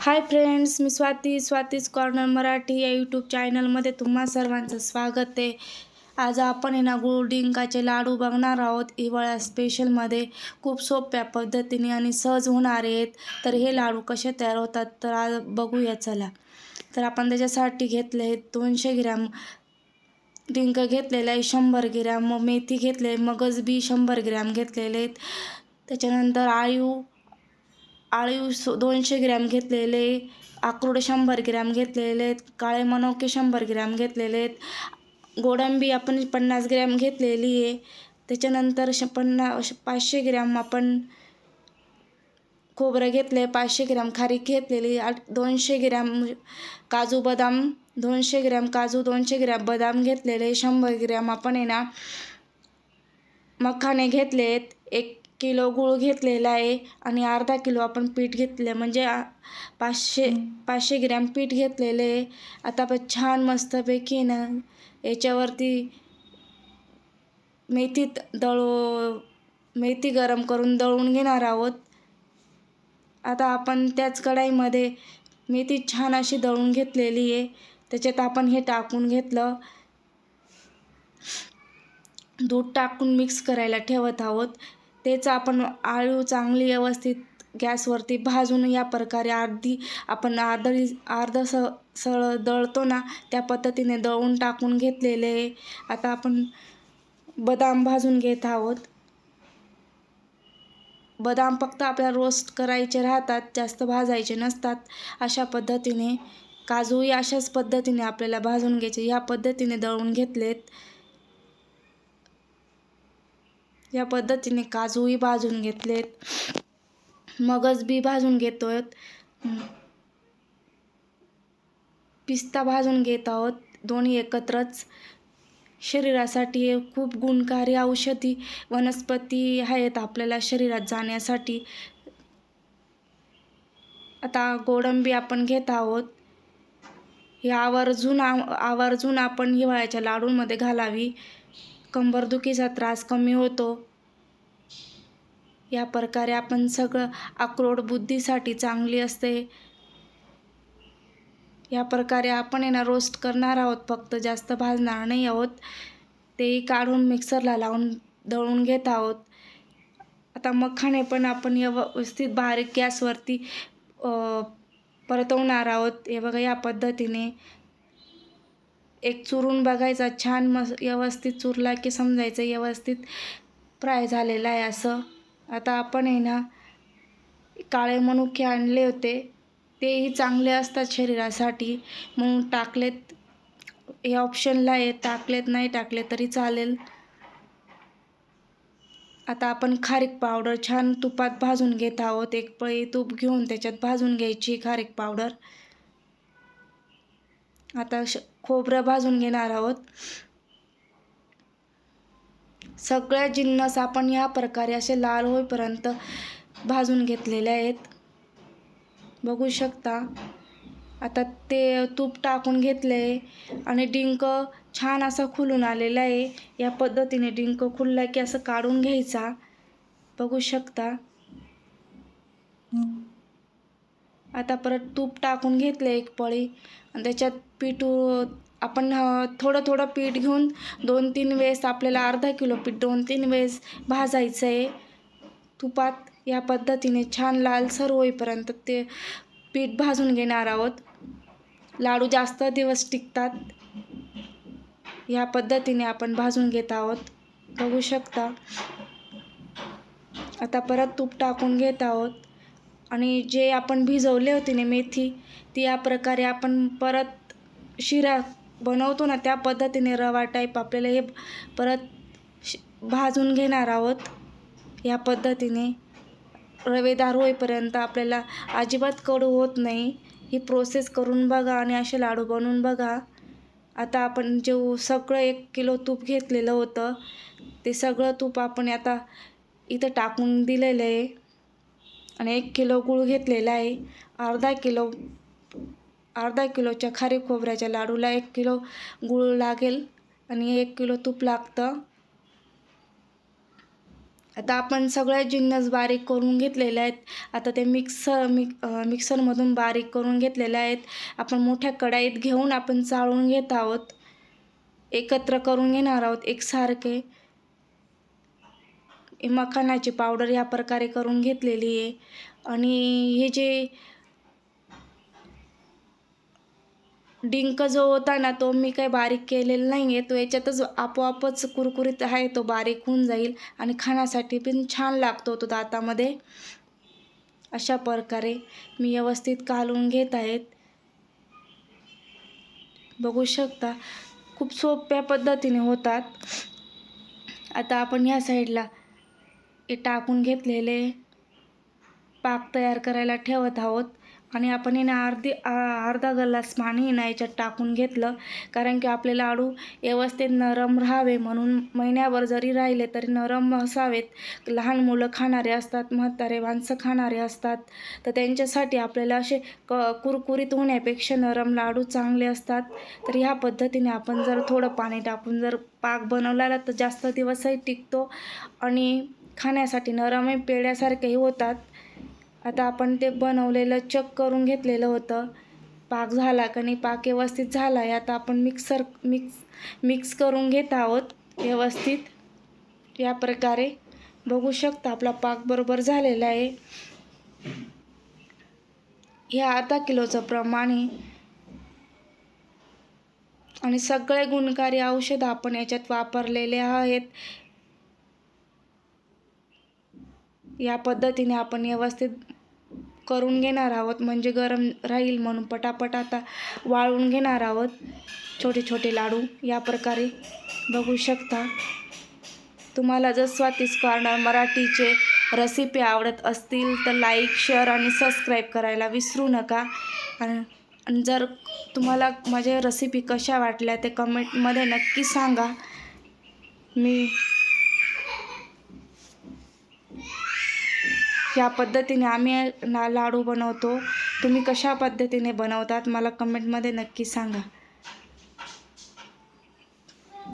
हाय friends मी Swati Swati's corner Marathi या YouTube चॅनलमध्ये तुम्हा सर्वांचं स्वागत आहे. आज आपण हे ना गुळ डिंकाचे लाडू बघणार आहोत. हिवाळ्या स्पेशलमध्ये खूप सोप्या पद्धतीने आणि सहज होणार आहेत. तर हे लाडू कसे तयार होतात तर आज बघूया चला. तर आपण त्याच्यासाठी घेतले आहेत दोनशे ग्रॅम डिंक घेतलेलं आहे शंभर ग्रॅम. मग मेथी घेतले मगज बी शंभर ग्रॅम घेतलेले आहेत. त्याच्यानंतर आळीव आळीव सो दोनशे ग्रॅम घेतलेले अक्रोड शंभर ग्रॅम घेतलेले आहेत काळे मनोके शंभर ग्रॅम घेतलेले आहेत गोडंबी आपण पन्नास ग्रॅम घेतलेली आहे. त्याच्यानंतर श पन्ना पाचशे ग्रॅम आपण खोबरं घेतले पाचशे ग्रॅम खारीक घेतलेली आठ दोनशे ग्रॅम काजू बदाम दोनशे ग्रॅम काजू दोनशे ग्रॅम बदाम घेतलेले शंभर ग्रॅम आपण आहे ना मखाने घेतलेत एक किलो गूळ घेतलेला आहे आणि अर्धा किलो आपण पीठ घेतलं म्हणजे पाचशे पाचशे ग्रॅम पीठ घेतलेले आहे. आता आपण छान मस्तपैकी ना याच्यावरती मेथी दळू मेथी गरम करून दळून घेणार आहोत. आता आपण त्याच कढाईमध्ये मेथी छान अशी दळून घेतलेली आहे. त्याच्यात आपण हे टाकून घेतलं. दूध टाकून मिक्स करायला ठेवत आहोत. तेच आपण आळू चांगली व्यवस्थित गॅसवरती भाजून या प्रकारे अर्धी आपण आदळी अर्ध स सळ दळतो ना त्या पद्धतीने दळून टाकून घेतलेले. आता आपण बदाम भाजून घेत आहोत. बदाम फक्त आपल्याला रोस्ट करायचे राहतात जास्त भाजायचे नसतात. अशा पद्धतीने काजूही अशाच पद्धतीने आपल्याला भाजून घ्यायचे. ह्या पद्धतीने दळून घेतलेत. या पद्धतीने काजूही भाजून घेतलेत. मगज बी भाजून घेतोय पिस्ता भाजून घेत आहोत. दोन्ही एकत्रच. शरीरासाठी खूप गुणकारी औषधी वनस्पती आहेत आपल्याला शरीरात जाण्यासाठी. आता गोडंबी आपण घेत आहोत. हे आवर्जून आव- आवर्जून आपण हिवाळ्याच्या लाडूंमध्ये घालावी. कंबरदुखीचा त्रास कमी होतो. या प्रकारे आपण सगळं अक्रोड बुद्धीसाठी चांगली असते. या प्रकारे आपण यांना ना रोस्ट करणार आहोत. फक्त जास्त भाजणार नाही आहोत. तेही काढून मिक्सरला लावून दळून घेत आहोत. आता मखाणे पण आपण व्यवस्थित बारीक गॅसवरती परतवणार आहोत. हे बघा या पद्धतीने एक चुरून बघायचा छान मस व्यवस्थित चुरला की समजायचं व्यवस्थित फ्राय झालेला आहे असं. आता आपण आहे ना काळे मनुके आणले होते तेही चांगले असतात शरीरासाठी. म्हणून टाकलेत हे ऑप्शनला आहे टाकलेत नाही टाकले तरी चालेल. आता आपण खारीक पावडर छान तुपात भाजून घेत आहोत. एक पळी तूप घेऊन त्याच्यात भाजून घ्यायची खारीक पावडर आता श खोबरं भाजून घेणार आहोत. सगळ्या जिन्नस आपण या प्रकारे असे लाल होईपर्यंत भाजून घेतलेले आहेत. बघू शकता. आता ते तूप टाकून घेतले आणि डिंक छान असा खुलून आलेला आहे. या पद्धतीने डिंक खुलला की असं काढून घ्यायचा. बघू शकता. आता परत तूप टाकून घेतलं एक पळी. आणि त्याच्यात पीठ आपण थोडं थोडं पीठ घेऊन दोन तीन वेळेस आपल्याला अर्धा किलो पीठ दोन तीन वेळेस भाजायचं आहे तुपात या पद्धतीने छान लालसर होईपर्यंत ते पीठ भाजून घेणार आहोत. लाडू जास्त दिवस टिकतात. या पद्धतीने आपण भाजून घेत आहोत. बघू शकता. आता परत तूप टाकून घेत आहोत. आणि जे आपण भिजवले होते ना मेथी ती या प्रकारे आपण परत शिरा बनवतो ना त्या पद्धतीने रवा टाईप आपल्याला हे परत शि भाजून घेणार आहोत. या पद्धतीने रवेदार होईपर्यंत आपल्याला अजिबात कडू होत नाही. ही प्रोसेस करून बघा आणि असे लाडू बनवून बघा. आता आपण जे सगळं एक किलो तूप घेतलेलं होतं ते सगळं तूप आपण आता इथं टाकून दिलेलं आहे. आणि एक किलो गूळ घेतलेला आहे. अर्धा किलो अर्धा किलोच्या खारी खोबऱ्याच्या लाडूला एक किलो गूळ लागेल आणि एक किलो तूप लागतं. आता आपण सगळे जिन्नस बारीक करून घेतलेले आहेत. आता ते मिक्सर मिक मिक्सरमधून बारीक करून घेतलेले आहेत. आपण मोठ्या कढाईत घेऊन आपण चाळून घेत आहोत. एकत्र करून घेणार आहोत एकसारखे. मखानाची पावडर ह्या प्रकारे करून घेतलेली आहे. आणि हे जे डिंक जो होता ना तो मी काही बारीक केलेला नाही आहे तो याच्यातच आपोआपच कुरकुरीत आहे तो बारीक होऊन जाईल आणि खाण्यासाठी पण छान लागतो तो दातामध्ये. अशा प्रकारे मी व्यवस्थित कालवून घेत आहेत. बघू शकता खूप सोप्या पद्धतीने होतात. आता आपण ह्या साईडला टाकून घेतलेले पाक तयार करायला ठेवत आहोत. आणि आपण हिने अर्धी अर्धा गल्लास पाणी आहे याच्यात टाकून घेतलं. कारण की आपले लाडू व्यवस्थित नरम राहावे. म्हणून महिन्याभर जरी राहिले तरी नरम असावेत. लहान मुलं खाणारे असतात म्हातारे माणसं खाणारे असतात. तर त्यांच्यासाठी आपल्याला असे क कुरकुरीत होण्यापेक्षा नरम लाडू चांगले असतात. तर ह्या पद्धतीने आपण जर थोडं पाणी टाकून जर पाक बनवला तर जास्त दिवसही टिकतो. आणि खाण्यासाठी नरमही पेड्यासारखेही होतात. आता आपण ते बनवलेलं चक करून घेतलेलं होतं. पाक झाला का नाही पाक व्यवस्थित झाला आहे आता आपण मिक्सर मिक्स मिक्स करून घेत आहोत व्यवस्थित. या प्रकारे बघू शकता आपला पाक बरोबर झालेला आहे. हे अर्धा किलोचं प्रमाण आहे. आणि सगळे गुणकारी औषध आपण याच्यात वापरलेले आहेत. या पद्धतीने आपण व्यवस्थित करून घेणार आहोत. म्हणजे गरम राहील म्हणून पटापट आता वाळून घेणार आहोत. छोटे छोटे लाडू या प्रकारे. बघू शकता. तुम्हाला जर स्वातीस कॉर्नर मराठीचे रेसिपी आवडत असतील तर लाईक शेअर आणि सबस्क्राईब करायला विसरू नका. आणि आणि जर तुम्हाला माझ्या रेसिपी कशा वाटल्या ते कमेंटमध्ये नक्की सांगा. मी या पद्धतीने आम्ही ना लाडू बनवतो तुम्ही कशा पद्धतीने बनवतात मला कमेंटमध्ये नक्की सांगा.